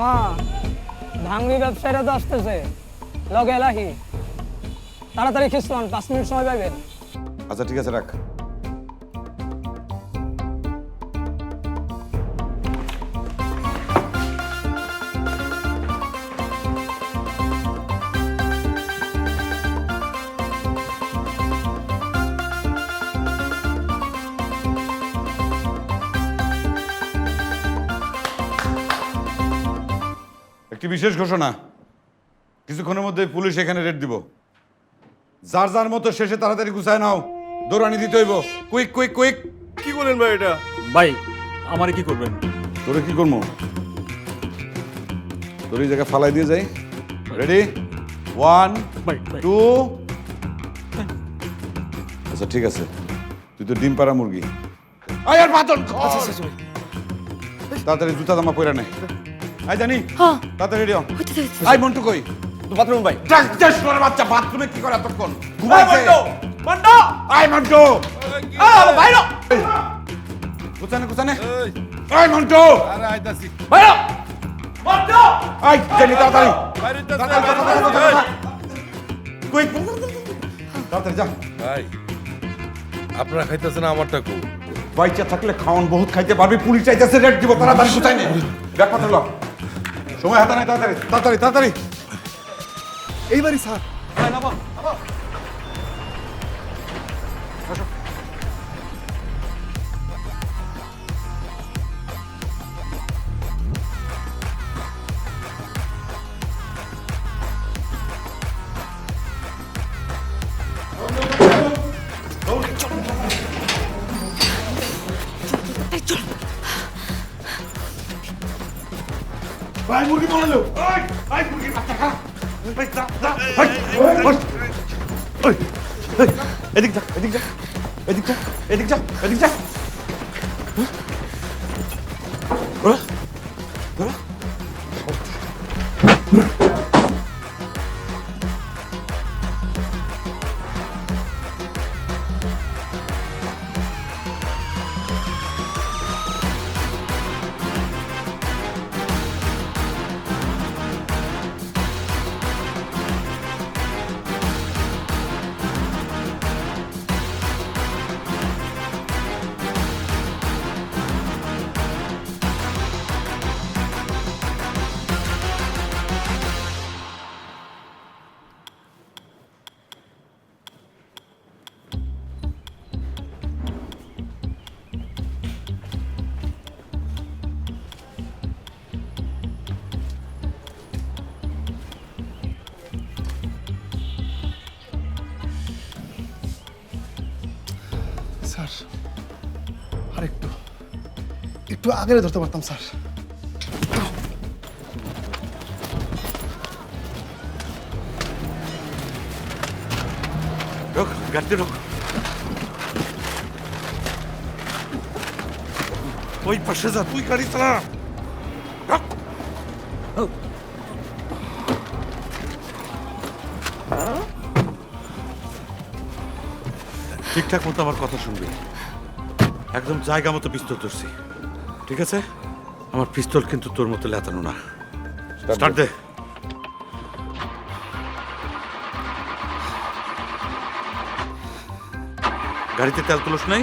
মামা ভাঙ্গি ব্যবসায়ীরা তো আসতেছে। লগে এলাহি। তাড়াতাড়ি খিস্তান পাঁচ মিনিট সময় পাইবেন। আচ্ছা ঠিক আছে, রাখ। একটি বিশেষ ঘোষণা। কিছুক্ষণের মধ্যে পুলিশ এখানে রেড দিব। যার যার মতো শেষে তাড়াতাড়ি গুছায় নাও। দৌড়ানি দিতে হইব। Quick quick quick. কি বলেন ভাই এটা? ভাই আমারে কি করবেন? তোরে কি করব? তোর এই জায়গায় ফালাই দিয়ে যাই। রেডি ওয়ান ভাই ভাই। টু আচ্ছা ঠিক আছে। তুই তো ডিম পাড়া মুরগি। আয় আর বাদন তাড়াতাড়ি জুতা জামা পরে নে। আই জানি। হ্যাঁ। তাড়াতাড়ি রেডি হইতে দে, হইতে আই মন্টু কই? বাথরুম ভাই ডাক্তার সোনার বাচ্চা বাথরুমে কি করে এতক্ষণ? ঘুমাইছে। মন্ডো আই মন্টু! বাইরো কুচানে কুচানে আই মন্টু! আরে আইতাছি। ভাইরা মন্ডো আই জানি তাড়াতাড়ি। বাইরে কুইক তাড়াতাড়ি যা। ভাই আপনারা খাইতেছেন আমারটা কো বাইচা থাকলে খাওয়ান বহুত খাইতে পারবি পুলিশ চাইতেছে রেট দিব তাড়াতাড়ি কোথায় নে? ব্যাগ পাত্র ল। সময় হাতে নাই তাড়াতাড়ি তাড়াতাড়ি তাড়াতাড়ি। এইবারই স্যার। ভাই মুরগি বলালো ওই ভাই মুরগি বাচ্চা খা ভাই যা যা ভাই ওই ওই এদিক যা এদিক যা এদিক যা এদিক যা এদিক যা ওরা ওরা স্যার। আর একটু একটু আগে ধরতে পারতাম স্যার। রোক গাড়িতে রোক ওই পাশে যা তুই গাড়ি চালা। রোক। ঠিকঠাক মতো আমার কথা শুনবি। একদম জায়গা মতো পিস্তল ধরছি ঠিক আছে? আমার পিস্তল কিন্তু তোর মতো লেতানো না। স্টার্ট দে। গাড়িতে তেল তুলস নাই?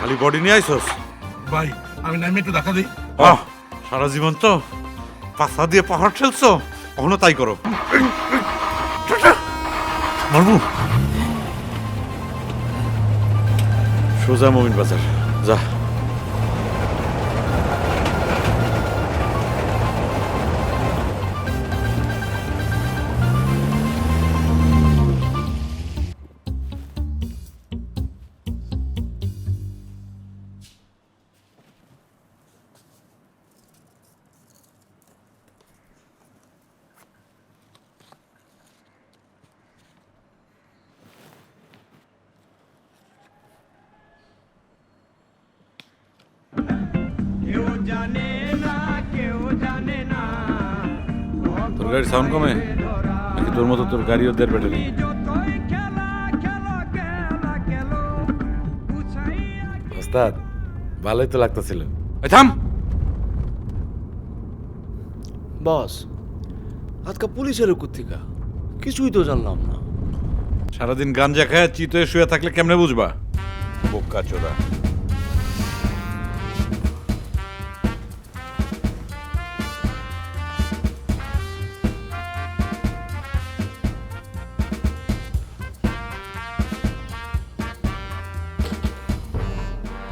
খালি বডি নিয়ে আইসস। ভাই আমি নামে একটু দেখা দিই। আহ, সারা জীবন তো পাশা দিয়ে পাহাড় ঠেলছো। কখনো তাই করো। মারবো? সোজা মমিন বাজার। যা। গাড়ির সাউন্ড কমে? নাকি তোর মতো তোর গাড়িও দের বেটে নেই? ওস্তাদ ভালোই তো লাগতেছিল। থাম! বস আজকে পুলিশের কোথেকা কিছুই তো জানলাম না। সারাদিন গাঞ্জা খায় চিত হয়ে শুয়ে থাকলে কেমনে বুঝবা? বোকা চোদা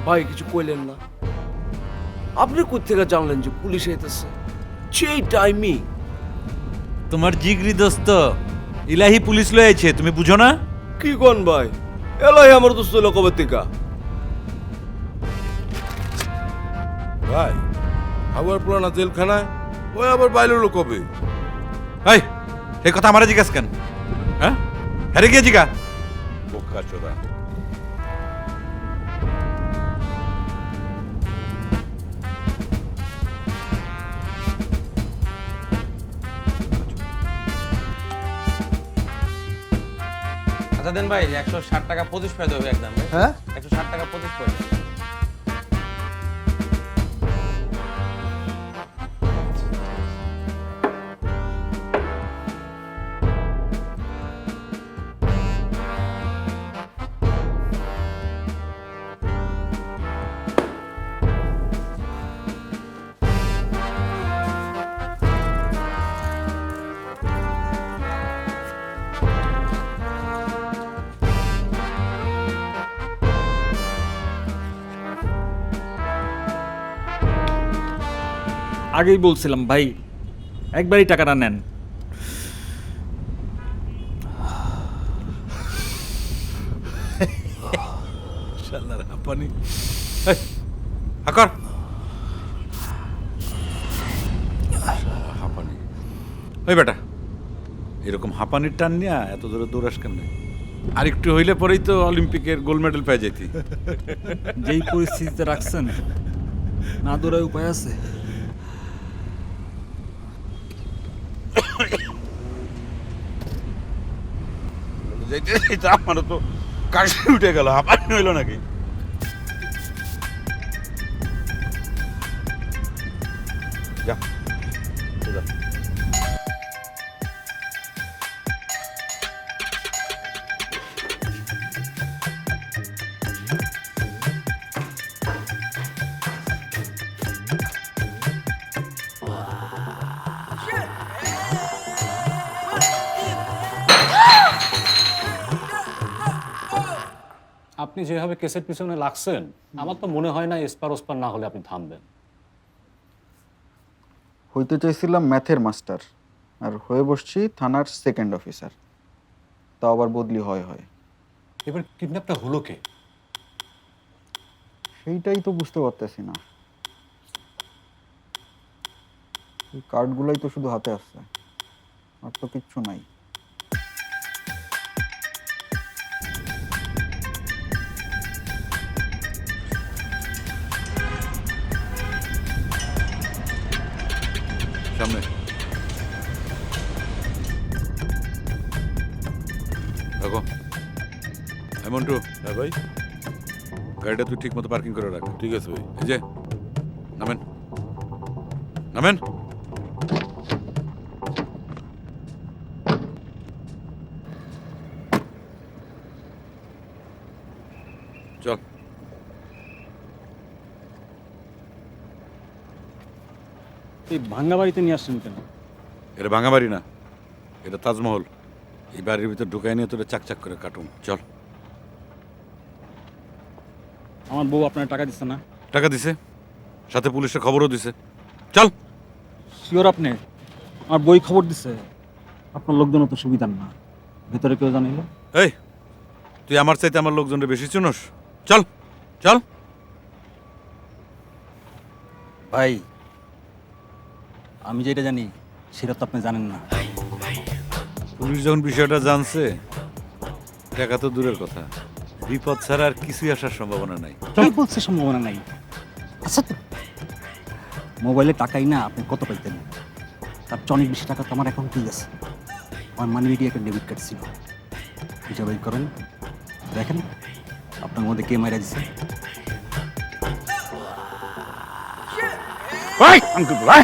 ভাই কিছু কইলেন না। আপনি কোথেকা জানলেন যে পুলিশ আইতেছে? সেই টাইমিং তোমার জিগরি দোস্ত ইলাহি পুলিশ লয়ে আইছে তুমি বুঝো না? কি কোন ভাই? এলাই আমার দোস্ত লোকবে থেকে? ভাই আবার পুরানা জেলখানায় ওই আবার বাইরে লোক হবে এই এই কথা আমারে জিজ্ঞাস কেন? হ্যাঁ? হ্যারে গিয়ে জিগা। বোকা চোদা দেন ভাই একশো ষাট টাকা পঁচিশ পয়সা হবে একদম হ্যাঁ? একশো ষাট টাকা পঁচিশ পয়সা। আগেই বলছিলাম ভাই একবারই টাকাটা নেন। হাঁপানি। ওই বেটা এরকম হাঁপানির টান নিয়ে এত দূরে দৌড়াস কেন আর একটু হইলে পরেই তো অলিম্পিকের গোল্ড মেডেল পেয়ে যেতি যেই পরিস্থিতিতে রাখছেন না দৌড়ায় উপায় আছে? যাইতে যাইতে আমারও তো কাশি উঠে গেল হাঁপানি হইল নাকি? আপনি যেভাবে কেসের পিছনে লাগছেন আমার তো মনে হয় না এসপার ওসপার না হলে আপনি থামবেন। হইতে চাইছিলাম ম্যাথের মাস্টার আর হয়ে বসছি থানার সেকেন্ড অফিসার তাও আবার বদলি হয় হয়। এবার কিডন্যাপটা হলো কে? সেইটাই তো বুঝতে পারতেছি না। এই কার্ডগুলাই তো শুধু হাতে আসছে আর তো কিচ্ছু নাই। সামনে। দেখো। এমনটু হ্যাঁ ভাই। গাড়িটা তুই ঠিক মতো পার্কিং করে রাখ। ঠিক আছে ভাই। এই যে নামেন। নামেন। চল। এই ভাঙ্গা বাড়িতে নিয়ে আসছেন কেন? এটা ভাঙা বাড়ি না এটা তাজমহল। এই বাড়ির ভিতর ঢুকাই নিয়ে তোরা চাকচাক করে কাটুন চল। আমার বউ আপনার টাকা দিচ্ছে না? টাকা দিছে? সাথে পুলিশের খবরও দিছে। চল। শিওর আপনি? আমার বই খবর দিছে। আপনার লোকজন তো সুবিধার না। ভিতরে কেউ জানিলে এই তুই আমার চাইতে আমার লোকজনের বেশি চিনস? চল চল। ভাই আমি যেটা জানি সেটা তো আপনি জানেন না। পুলিশ যখন বিষয়টা জানছে টাকা তো দূরের কথা। বিপদ ছাড়া আর কিছুই আসার সম্ভাবনা নাই। কি বলছে সম্ভাবনা নাই। আচ্ছা তো মোবাইলে টাকাই না আপনি কত পাইতেন? তার চেয়ে অনেক বেশি টাকা তো আমার অ্যাকাউন্টেই আছে। আমার মানি মিডিয়া একটা ডেবিট কার্ড ছিল। হিসাব বের করেন। দেখেন আপনার মধ্যে কে মারা দিছে। ভাই আঙ্কুল ভাই